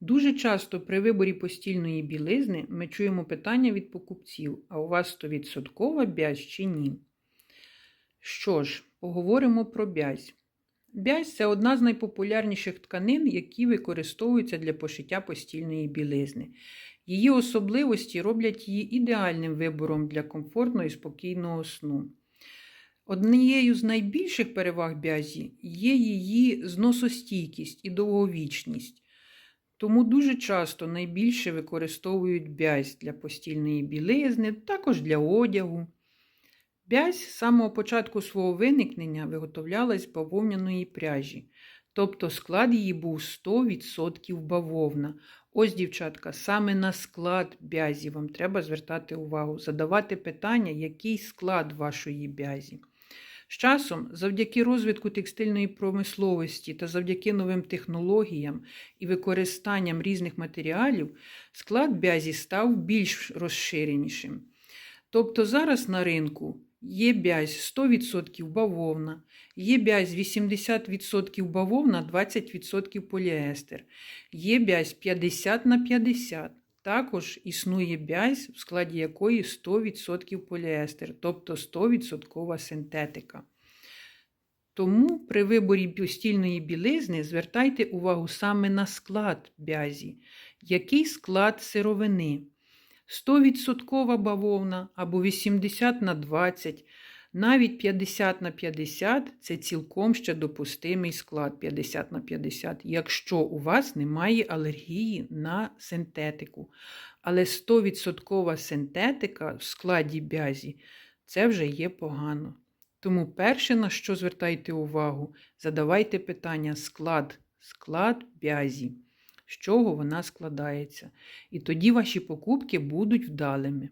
Дуже часто при виборі постільної білизни ми чуємо питання від покупців: а у вас 100% бязь чи ні? Що ж, поговоримо про бязь. Бязь це одна з найпопулярніших тканин, які використовуються для пошиття постільної білизни. Її особливості роблять її ідеальним вибором для комфортного і спокійного сну. Однією з найбільших переваг бязі є її зносостійкість і довговічність. Тому дуже часто найбільше використовують бязь для постільної білизни, також для одягу. Бязь з самого початку свого виникнення виготовлялась з бавовняної пряжі, тобто склад її був 100% бавовна. Ось, дівчатка, саме на склад бязі вам треба звертати увагу, задавати питання, який склад вашої бязі. З часом, завдяки розвитку текстильної промисловості та завдяки новим технологіям і використанням різних матеріалів, склад бязі став більш розширенішим. Тобто зараз на ринку є бязь 100% бавовна, є бязь 80% бавовна, 20% поліестер, є бязь 50 на 50. Також існує бязь, в складі якої 100% поліестер, тобто 100% синтетика. Тому при виборі постільної білизни звертайте увагу саме на склад бязі, який склад сировини. 100% бавовна або 80 на 20, навіть 50 на 50 це цілком ще допустимий склад 50 на 50, якщо у вас немає алергії на синтетику. Але 100% синтетика в складі бязі це вже є погано. Тому перше, на що звертайте увагу, задавайте питання склад, склад бязі, з чого вона складається. І тоді ваші покупки будуть вдалими.